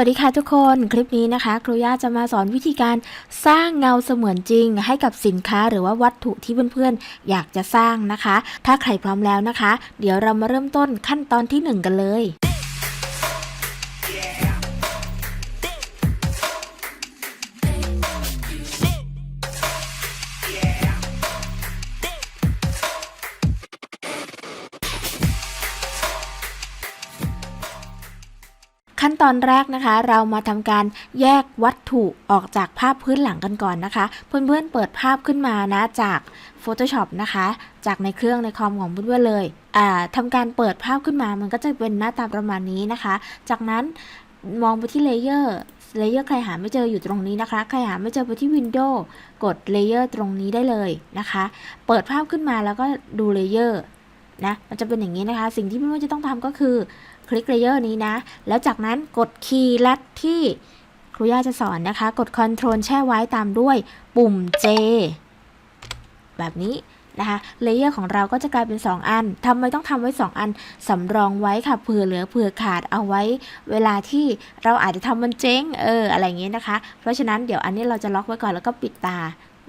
วัสดีค่ะทุกคนคลิปนี้นะคะ ครูย่าจะมาสอนวิธีการสร้างเงาเสมือนจริง ให้กับสินค้าหรือว่าวัตถุที่เพื่อนๆ อยากจะสร้างนะคะ ถ้าใครพร้อมแล้วนะคะ เดี๋ยวเรามาเริ่มต้นขั้นตอนที่หนึ่งกันเลย ขั้นตอนแรกนะคะ เรามาทำการแยกวัตถุออกจากภาพพื้นหลังกันก่อนนะคะ เพื่อนๆเปิดภาพขึ้นมานะจาก Photoshop นะคะ จากในเครื่องในคอมของเพื่อนๆเลยอ่าทำการเปิดภาพขึ้นมามันก็จะเป็นหน้าตาประมาณนี้นะคะ จากนั้นมองไปที่เลเยอร์เลเยอร์ใครหาไม่เจออยู่ตรงนี้นะคะ ใครหาไม่เจอไปที่ Windows กดเลเยอร์ตรงนี้ได้เลยนะคะ เปิดภาพขึ้นมาแล้วก็ดูเลเยอร์นะ มันจะเป็นอย่างนี้นะคะ สิ่งที่เพื่อนๆจะต้องทำก็คือ คลิกเลเยอร์นี้นะ แล้วจากนั้นกดคีย์ลัดที่ครูย่าจะสอนนะคะ กด Ctrl แช่ไว้ตามด้วยปุ่ม J แบบนี้นะคะเลเยอร์ของเราก็จะกลายเป็น 2 อันทำไมต้องทำไว้ 2 อันสำรองไว้ค่ะเผื่อเหลือเผื่อขาดเอาไว้ เวลาที่เราอาจจะทำมันเจ๊งเอออะไรอย่างเงี้ยนะคะ เพราะฉะนั้นเดี๋ยวอันนี้เราจะล็อกไว้ก่อนแล้วก็ปิดตา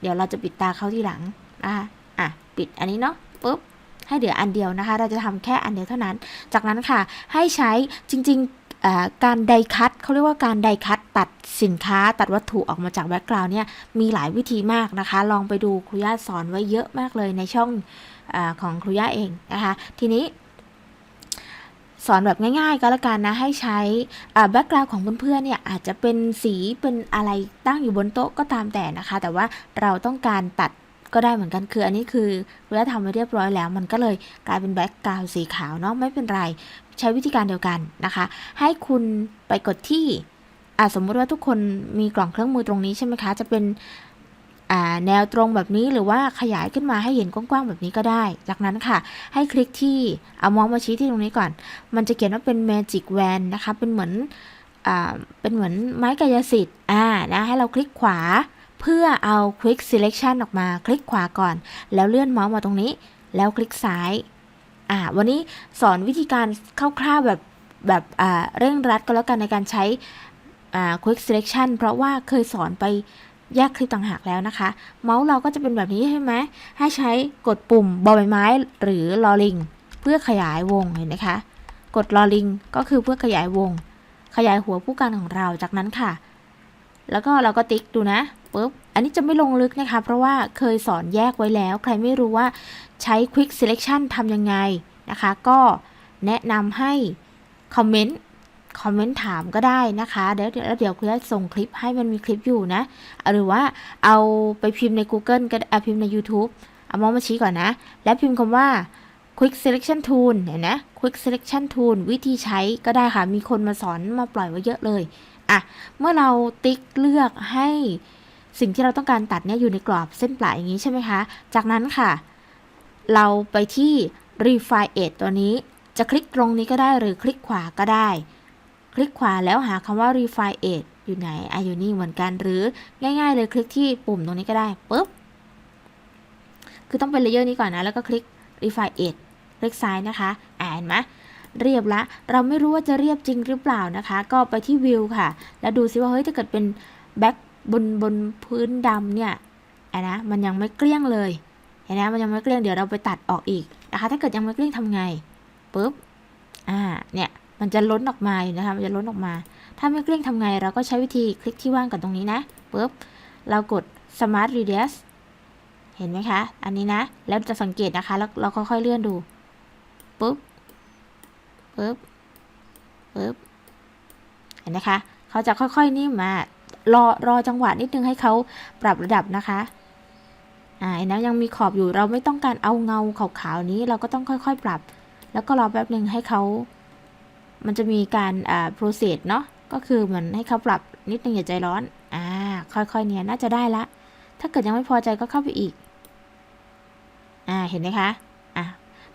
เดี๋ยวเราจะปิดตาเขาทีหลังนะคะอะ ปิดอันนี้เนาะปุ๊บ ให้เหลืออันเดียวนะคะ เราจะทำแค่อันเดียวเท่านั้น จากนั้นค่ะให้ใช้จริงๆการไดคัตเขาเรียกว่าการไดคัตตัดสินค้าตัดวัตถุออกมาจากแบ็กกราวน์เนี่ยมีหลายวิธีมากนะคะ ลองไปดูครูย่าสอนไว้เยอะมากเลยในช่องอของครูย่าเองนะคะ ทีนี้สอนแบบง่ายๆก็แล้วกันนะ ให้ใช้แบ็กกราวน์ของเพื่อนๆเนี่ยอาจจะเป็นสีเป็นอะไรตั้งอยู่บนโต๊ะก็ตามแต่นะคะ แต่ว่าเราต้องการตัด ก็ได้เหมือนกันคืออันนี้คือเวลาทำไว้เรียบร้อยแล้ว มันก็เลยกลายเป็นแบ็กกราวน์สีขาวเนาะไม่เป็นไร ใช้วิธีการเดียวกันนะคะ ให้คุณไปกดที่อ่าสมมุติว่าทุกคนมีกล่องเครื่องมือตรงนี้ใช่ไหมคะ จะเป็นอ่าแนวตรงแบบนี้หรือว่าขยายขึ้นมาให้เห็นกว้างๆแบบนี้ก็ได้ จากนั้นค่ะ ให้คลิกที่เอามองมาชี้ที่ตรงนี้ก่อน มันจะเขียนว่าเป็น Magic Wand นะคะ เป็นเหมือนอ่าเป็นเหมือนไม้กายสิทธิ์อ่านะให้เราคลิกขวา เพื่อเอา Quick Selection ออกมาคลิกขวาก่อน แล้วเลื่อนเมาส์มาตรงนี้ แล้วคลิกซ้าย อ่า วันนี้สอนวิธีการคร่าวๆแบบแบบอ่าเร่งรัดก็แล้วกันในการใช้อ่า Quick Selection เพราะว่าเคยสอนไปแยกคลิปต่างหากแล้วนะคะ เมาส์เราก็จะเป็นแบบนี้ใช่ไหมให้ใช้กดปุ่มบอใบไม้หรือลอลิงเพื่อขยายวงเห็นไหมคะ กดลอลิงก็คือเพื่อขยายวง ขยายหัวผู้กันของเราจากนั้นค่ะ แล้วก็เราก็ติ๊กดูนะ ปุ๊บ อันนี้จะไม่ลงลึกนะคะ เพราะว่าเคยสอนแยกไว้แล้ว ใครไม่รู้ว่าใช้ Quick Selection ทำยังไงนะคะ ก็แนะนำให้คอมเมนต์คอมเมนต์ถามก็ได้นะคะ เดี๋ยวแล้วเดี๋ยวคุณจะส่งคลิปให้มันมีคลิปอยู่นะ หรือว่าเอาไปพิมพ์ใน Google ก็ได้อะพิมพ์ใน YouTube เอามองมาชี้ก่อนนะ แล้วพิมพ์คำว่า Quick Selection Tool เห็นนะ Quick Selection Tool วิธีใช้ก็ได้ค่ะ มีคนมาสอนมาปล่อยไว้เยอะเลย อะ เมื่อเราติ๊กเลือกให้ สิ่งที่เราต้องการตัดเนี่ยอยู่ในกรอบเส้นปลายอย่างนี้ใช่ไหมคะ จากนั้นค่ะ เราไปที่ Refine Edge ตัวนี้ จะคลิกตรงนี้ก็ได้หรือคลิกขวาก็ได้ คลิกขวาแล้วหาคำว่า Refine Edge อยู่ไหนอะอยู่นี่เหมือนกันหรือง่าย ๆ เลยคลิกที่ปุ่มตรงนี้ก็ได้ปุ๊บ คือต้องเป็นเลเยอร์นี้ก่อนนะ แล้วก็คลิก Refine Edge คลิกซ้ายนะคะอ่าเห็นไหมเรียบละ เราไม่รู้ว่าจะเรียบจริงหรือเปล่านะคะ ก็ไปที่วิวค่ะ แล้วดูซิว่าเฮ้ยถ้าเกิดเป็นแบ็ค บนบนพื้นดำเนี่ยนะมันยังไม่เกลี้ยงเลยเห็นไหมมันยังไม่เกลี้ยงเดี๋ยวเราไปตัดออกอีกนะคะถ้าเกิดยังไม่เกลี้ยงทำไงปุ๊บอ่าเนี่ยมันจะล้นออกมาอยู่นะคะมันจะล้นออกมา ถ้าไม่เกลี้ยงทำไง เราก็ใช้วิธีคลิกที่ว่างกับตรงนี้นะปุ๊บเรากด Smart Radius เห็นไหมคะ อันนี้นะ แล้วจะสังเกตนะคะ แล้วเราค่อยๆเลื่อนดูปุ๊บปุ๊บปุ๊บเห็นไหมคะ เขาจะค่อยๆนิ่มมา รอรอจังหวะนิดนึงให้เขาปรับระดับนะคะอ่าเห็นนะยังมีขอบอยู่เราไม่ต้องการเอาเงาขาวๆนี้เราก็ต้องค่อยๆปรับ แล้วก็รอแป๊บหนึ่งให้เขา มันจะมีการอ่า process เนาะก็คือเหมือนให้เขาปรับนิดนึงอย่าใจร้อนอ่าค่อยๆเนี่ยน่าจะได้ละ ถ้าเกิดยังไม่พอใจก็เข้าไปอีกอ่าเห็นไหมคะอะ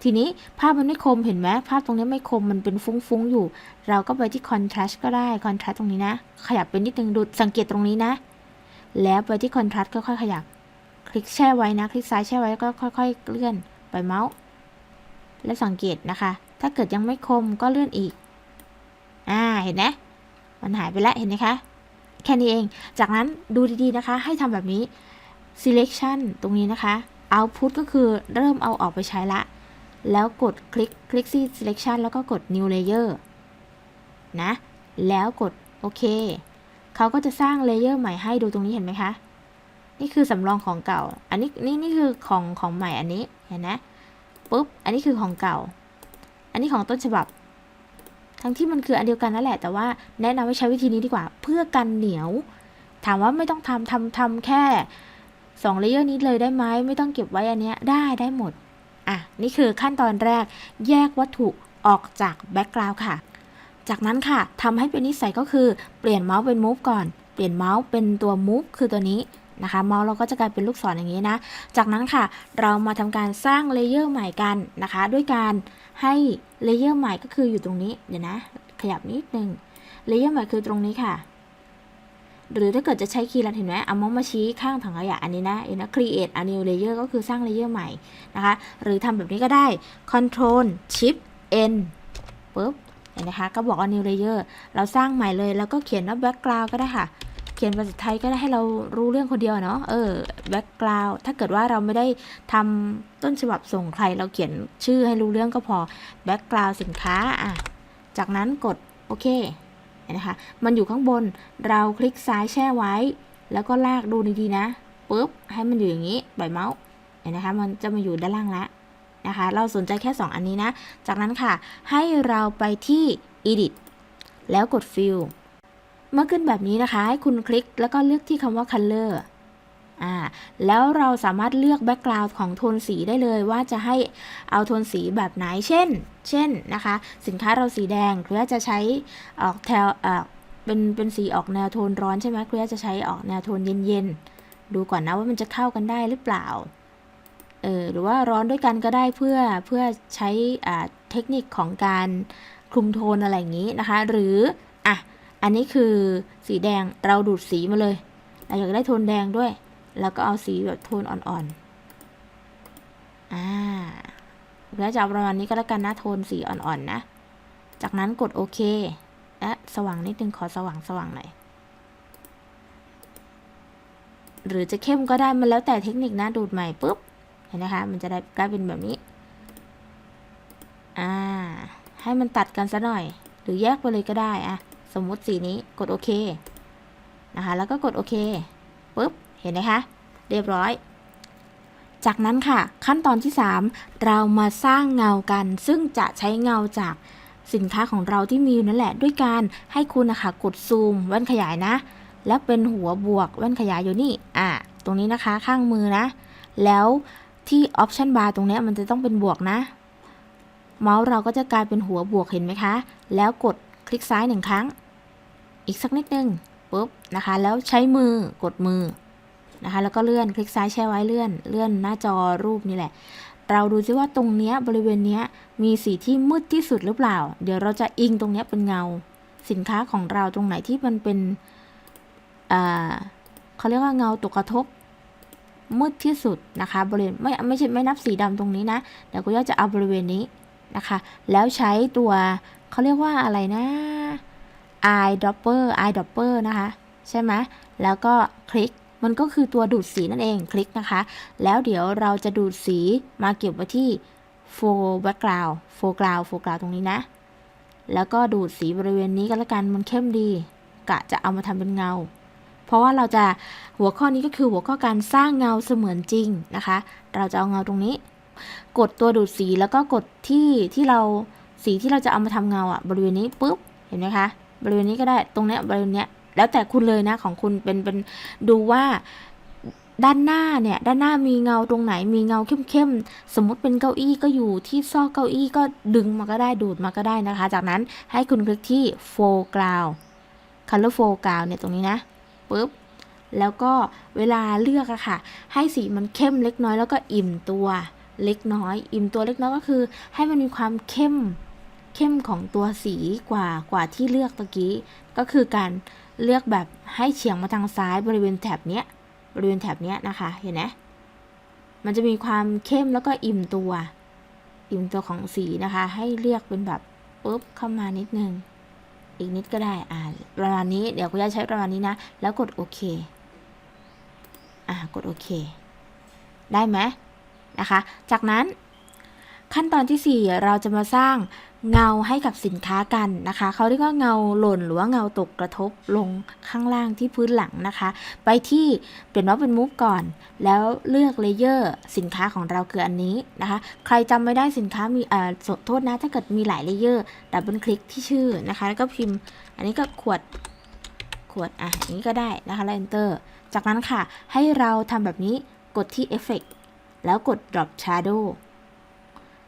ทีนี้ภาพมันไม่คมเห็นไหมภาพตรงนี้ไม่คมมันเป็นฟุ้งๆอยู่ เราก็ไปที่ contrast ก็ได้ contrast ตรงนี้นะ ขยับไปนิดนึงดูสังเกตตรงนี้นะ แล้วไปที่ contrast ก็ค่อยขยับ คลิกแช่ไว้นะ คลิกซ้ายแช่ไว้ก็ค่อย ๆ เลื่อนไปเมาส์ แล้วสังเกตนะคะ ถ้าเกิดยังไม่คมก็เลื่อนอีก อ่าเห็นไหมมันหายไปแล้วเห็นไหมคะแค่นี้เอง จากนั้นดูดีๆนะคะ ให้ทำแบบนี้ selection ตรงนี้นะคะ output ก็คือเริ่มเอาออกไปใช้ละ แล้วกดคลิกคลิกที่ selection แล้วก็กด new layer นะ แล้วกดโอเค เขาก็จะสร้างเลเยอร์ใหม่ให้ดูตรงนี้เห็นไหมคะ นี่คือสำรองของเก่า อันนี้นี่นี่คือของของใหม่อันนี้เห็นนะปุ๊บ อันนี้คือของเก่า อันนี้ของต้นฉบับ ทั้งที่มันคืออันเดียวกันนั่นแหละ แต่ว่าแนะนำให้ใช้วิธีนี้ดีกว่า เพื่อกันเหนียว ถามว่าไม่ต้องทำทำทำแค่สองเลเยอร์นี้เลยได้ไหมไม่ต้องเก็บไว้อันเนี้ยได้ได้หมด อะนี่คือขั้นตอนแรกแยกวัตถุออกจากแบ็กกราวด์ค่ะ จากนั้นค่ะทำให้เป็นนิสัยก็คือเปลี่ยนเมาส์เป็น move ก่อน เปลี่ยนเมาส์เป็นตัว move คือตัวนี้นะคะเมาส์เราก็จะกลายเป็นลูกศรอย่างนี้นะ จากนั้นค่ะ เรามาทำการสร้างเลเยอร์ใหม่กันนะคะ ด้วยการให้เลเยอร์ใหม่ก็คืออยู่ตรงนี้ เดี๋ยวนะ ขยับนิดนึงเลเยอร์ใหม่คือตรงนี้ค่ะ หรือถ้าเกิดจะใช้คีย์ลัดเห็นไหมเอามองมาชี้ข้างถังขยะอันนี้นะเห็นนะ create a new layer ก็คือสร้างเลเยอร์ใหม่นะคะ หรือทำแบบนี้ก็ได้ control shift n ปุ๊บเห็นนะคะก็บอกว่า new layer เราสร้างใหม่เลย แล้วก็เขียนว่า background ก็ได้ค่ะ เขียนภาษาไทยก็ได้ให้เรารู้เรื่องคนเดียวเนาะเออ background ถ้าเกิดว่าเราไม่ได้ทำต้นฉบับส่งใคร เราเขียนชื่อให้รู้เรื่องก็พอ background สินค้าอะจากนั้นกดโอเค นะคะมันอยู่ข้างบนเราคลิกซ้ายแช่ไว้ แล้วก็ลากดูดีๆนะปุ๊บให้มันอยู่อย่างนี้ปล่อยเมาส์เห็นนะคะมันจะมาอยู่ด้านล่างละนะคะ เราสนใจแค่ 2 อันนี้นะ จากนั้นค่ะ ให้เราไปที่ edit แล้วกด fill เมื่อขึ้นแบบนี้นะคะ ให้คุณคลิกแล้วก็เลือกที่คำว่า color อ่าแล้วเราสามารถเลือก background ของโทนสีได้เลยว่าจะให้เอาโทนสีแบบไหนเช่น เช่นนะคะ สินค้าเราสีแดงเคลียจะใช้ออกแถวเอ่อเป็นเป็นสีออกแนวโทนร้อนใช่ไหมเคลียจะใช้ออกแนวโทนเย็นๆดูก่อนนะว่ามันจะเข้ากันได้หรือเปล่าเออหรือว่าร้อนด้วยกันก็ได้เพื่อเพื่อใช้อ่าเทคนิคของการคลุมโทนอะไรอย่างนี้นะคะ หรืออะอันนี้คือสีแดงเราดูดสีมาเลยเราอยากได้โทนแดงด้วย แล้วก็เอาสีแบบโทนอ่อนๆ อ่าแล้วจะเอาประมาณนี้ก็แล้วกันนะโทนสีอ่อนๆนะ จากนั้นกดโอเค และสว่างนิดนึงขอสว่างสว่างหน่อย หรือจะเข้มก็ได้มันแล้วแต่เทคนิคนะดูดใหม่ปุ๊บ เห็นนะคะ มันจะได้กลายเป็นแบบนี้ อ่า ให้มันตัดกันซะหน่อย หรือแยกไปเลยก็ได้อะสมมุติสีนี้กดโอเค นะคะ แล้วก็กดโอเคปุ๊บ เห็นไหมคะ เรียบร้อย จากนั้นค่ะ ขั้นตอนที่ 3 เรามาสร้างเงากัน ซึ่งจะใช้เงาจากสินค้าของเราที่มีอยู่นั่นแหละ ด้วยการให้คุณนะคะกดซูมแว่นขยายนะ แล้วเป็นหัวบวกแว่นขยายอยู่นี่อ่าตรงนี้นะคะข้างมือนะ แล้วที่ option bar ตรงนี้มันจะต้องเป็นบวกนะ เมาส์เราก็จะกลายเป็นหัวบวกเห็นไหมคะ แล้วกดคลิกซ้ายหนึ่งครั้ง อีกสักนิดนึงปุ๊บนะคะ แล้วใช้มือกดมือ นะคะ แล้วก็เลื่อนคลิกซ้ายแช่ไว้เลื่อน เลื่อนหน้าจอรูปนี่แหละ เราดูซิว่าตรงเนี้ยบริเวณเนี้ยมีสีที่มืดที่สุดหรือเปล่า เดี๋ยวเราจะอิงตรงเนี้ยเป็นเงา สินค้าของเราตรงไหนที่มันเป็นอ่าเขาเรียกว่าเงาตกกระทบมืดที่สุดนะคะ บริเวณไม่ไม่ใช่ไม่นับสีดำตรงนี้นะเดี๋ยวก็จะเอาบริเวณนี้นะคะ แล้วใช้ตัวเขาเรียกว่าอะไรนะ eye dropper eye dropper นะคะ ใช่ไหมแล้วก็คลิก มันก็คือตัวดูดสีนั่นเองคลิกนะคะ แล้วเดี๋ยวเราจะดูดสีมาเก็บไว้ที่ for background foreground foreground ตรงนี้นะ แล้วก็ดูดสีบริเวณนี้ก็แล้วกันมันเข้มดี กะจะเอามาทำเป็นเงา เพราะว่าเราจะหัวข้อนี้ก็คือหัวข้อการสร้างเงาเสมือนจริงนะคะ เราจะเอาเงาตรงนี้ กดตัวดูดสีแล้วก็กดที่ที่เราสีที่เราจะเอามาทำเงาอะบริเวณนี้ปุ๊บเห็นไหมคะบริเวณนี้ก็ได้ตรงเนี้ยบริเวณเนี้ย แล้วแต่คุณเลยนะของคุณเป็นเป็นดูว่าด้านหน้าเนี่ย ด้านหน้ามีเงาตรงไหนมีเงาเข้มๆ สมมติเป็นเก้าอี้ก็อยู่ที่ซอกเก้าอี้ก็ดึงมาก็ได้ดูดมาก็ได้นะคะ จากนั้นให้คุณคลิกที่ foreground color foreground เนี่ยตรงนี้นะปุ๊บแล้วก็เวลาเลือกอะค่ะ ให้สีมันเข้มเล็กน้อยแล้วก็อิ่มตัวเล็กน้อย อิ่มตัวเล็กน้อยก็คือ ให้มันมีความเข้มเข้มของตัวสีกว่ากว่าที่เลือกตะกี้ก็คือการ เลือกแบบให้เฉียงมาทางซ้ายบริเวณแถบเนี้ยบริเวณแถบเนี้ยนะคะเห็นไหมมันจะมีความเข้มแล้วก็อิ่มตัว อิ่มตัวของสีนะคะ ให้เลือกเป็นแบบปุ๊บเข้ามานิดนึงอีกนิดก็ได้อ่าประมาณนี้เดี๋ยวคุณย่าใช้ประมาณนี้นะ แล้วกดโอเคอ่ากดโอเค ได้ไหมนะคะ จากนั้น ขั้นตอนที่ 4 เราจะมาสร้างเงาให้กับสินค้ากันนะคะเขาเรียกว่าเงาหล่นหรือว่าเงาตกกระทบลงข้างล่างที่พื้นหลังนะคะ ไปที่เปลี่ยนว่าเป็นมูฟก่อน แล้วเลือกเลเยอร์สินค้าของเราคืออันนี้นะคะ ใครจำไม่ได้สินค้ามีอ่าสโทษนะถ้าเกิดมีหลายเลเยอร์ดับเบิลคลิกที่ชื่อนะคะ แล้วก็พิมพ์ อันนี้ก็ขวดขวดอะอย่างนี้ก็ได้นะคะแล้ว enter จากนั้นค่ะให้เราทำแบบนี้กดที่ Effect แล้วกด Drop Shadow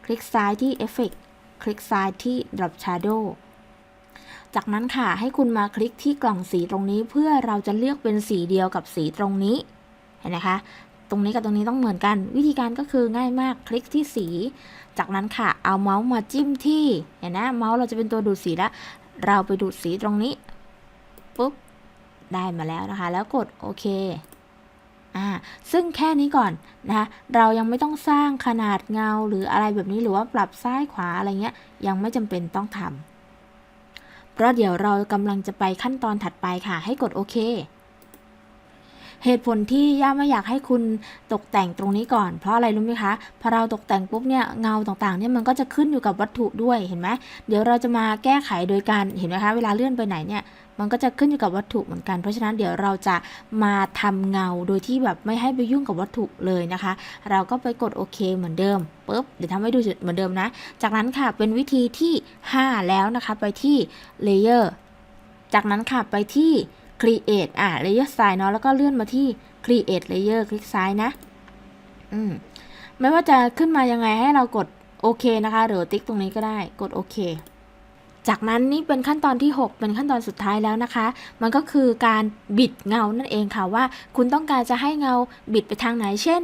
คลิกซ้ายที่ Effect คลิกซ้ายที่ Drop Shadow จากนั้นค่ะให้คุณมาคลิกที่กล่องสีตรงนี้เพื่อเราจะเลือกเป็นสีเดียวกับสีตรงนี้ เห็นไหมคะ ตรงนี้กับตรงนี้ต้องเหมือนกัน วิธีการก็คือง่ายมากคลิกที่สี จากนั้นค่ะเอาเมาส์มาจิ้มที่เห็นนะเมาส์เราจะเป็นตัวดูดสีแล้วเราไปดูดสีตรงนี้ปุ๊บได้มาแล้วนะคะ แล้วกดโอเค อ่าซึ่งแค่นี้ก่อนนะคะเรายังไม่ต้องสร้างขนาดเงาหรืออะไรแบบนี้หรือว่าปรับซ้ายขวาอะไรเงี้ยยังไม่จำเป็นต้องทำเพราะเดี๋ยวเรากำลังจะไปขั้นตอนถัดไปค่ะ ให้กดโอเคเหตุผลที่ย่าไม่อยากให้คุณตกแต่งตรงนี้ก่อน เพราะอะไรรู้ไหมคะ พอเราตกแต่งปุ๊บเนี่ยเงาต่างๆเนี่ยมันก็จะขึ้นอยู่กับวัตถุด้วยเห็นไหมเดี๋ยวเราจะมาแก้ไขโดยการเห็นไหมคะ เวลาเลื่อนไปไหนเนี่ย มันก็จะขึ้นอยู่กับวัตถุเหมือนกัน เพราะฉะนั้นเดี๋ยวเราจะมาทำเงาโดยที่แบบไม่ให้ไปยุ่งกับวัตถุเลยนะคะ เราก็ไปกดโอเคเหมือนเดิมปุ๊บเดี๋ยวทำให้ดูเหมือนเดิมนะ จากนั้นค่ะเป็นวิธีที่ 5 แล้วนะคะไปที่ Layer จากนั้นค่ะไปที่ Create อะ Layer Style เนาะแล้วก็เลื่อนมาที่ Create Layer คลิกซ้ายนะ อืม ไม่ว่าจะขึ้นมายังไงให้เรากดโอเคนะคะ หรือติ๊กตรงนี้ก็ได้ กดโอเค จากนั้นนี่เป็นขั้นตอนที่ 6 เป็นขั้นตอนสุดท้ายแล้วนะคะ มันก็คือการบิดเงานั่นเองค่ะว่า คุณต้องการจะให้เงาบิดไปทางไหน เช่น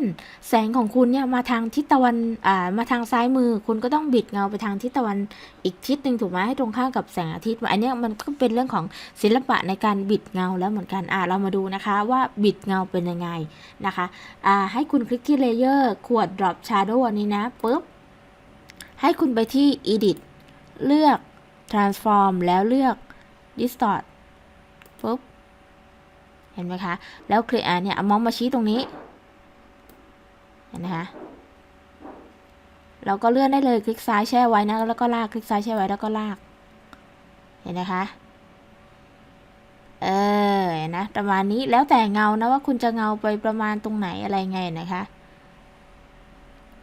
แสงของคุณเนี่ยมาทางทิศตะวันอ่ามาทางซ้ายมือ คุณก็ต้องบิดเงาไปทางทิศตะวันอีกทิศหนึ่งถูกไหมให้ตรงข้ามกับแสงอาทิตย์อันนี้มันก็เป็นเรื่องของศิลปะในการบิดเงาแล้วเหมือนกันอ่าเรามาดูนะคะว่าบิดเงาเป็นยังไงนะคะอ่าให้คุณคลิกที่ Layer ขวด Drop Shadow อันนี้นะปุ๊บให้คุณไปที่ Edit เลือก transform แล้วเลือก distort ปุ๊บ เห็นไหมคะ แล้วคลิกอะเนี่ยเอามองมาชี้ตรงนี้ เห็นไหมคะเราก็เลื่อนได้เลยคลิกซ้ายแช่ไว้นะ แล้วก็ลากคลิกซ้ายแช่ไว้แล้วก็ลาก เห็นไหมคะ เออนะประมาณนี้แล้วแต่เงานะว่าคุณจะเงาไปประมาณตรงไหนอะไรไงนะคะ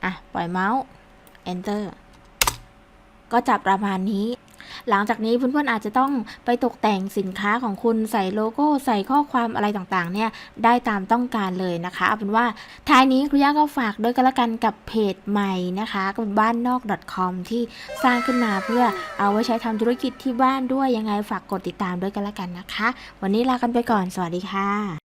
อะ ปล่อยเมาส์ enter ก็จะประมาณนี้ หลังจากนี้เพื่อนๆอาจจะต้องไปตกแต่งสินค้าของคุณใส่โลโก้ใส่ข้อความอะไรต่างๆ เนี่ยได้ตามต้องการเลยนะคะเอาเป็นว่าท้ายนี้ครูย่าก็ฝากด้วยกันละกันกับเพจใหม่นะคะกับบ้านนอก .com ที่สร้างขึ้นมาเพื่อเอาไว้ใช้ทำธุรกิจที่บ้านด้วยยังไงฝากกดติดตามด้วยกันละกันนะคะ วันนี้ลากันไปก่อนสวัสดีค่ะ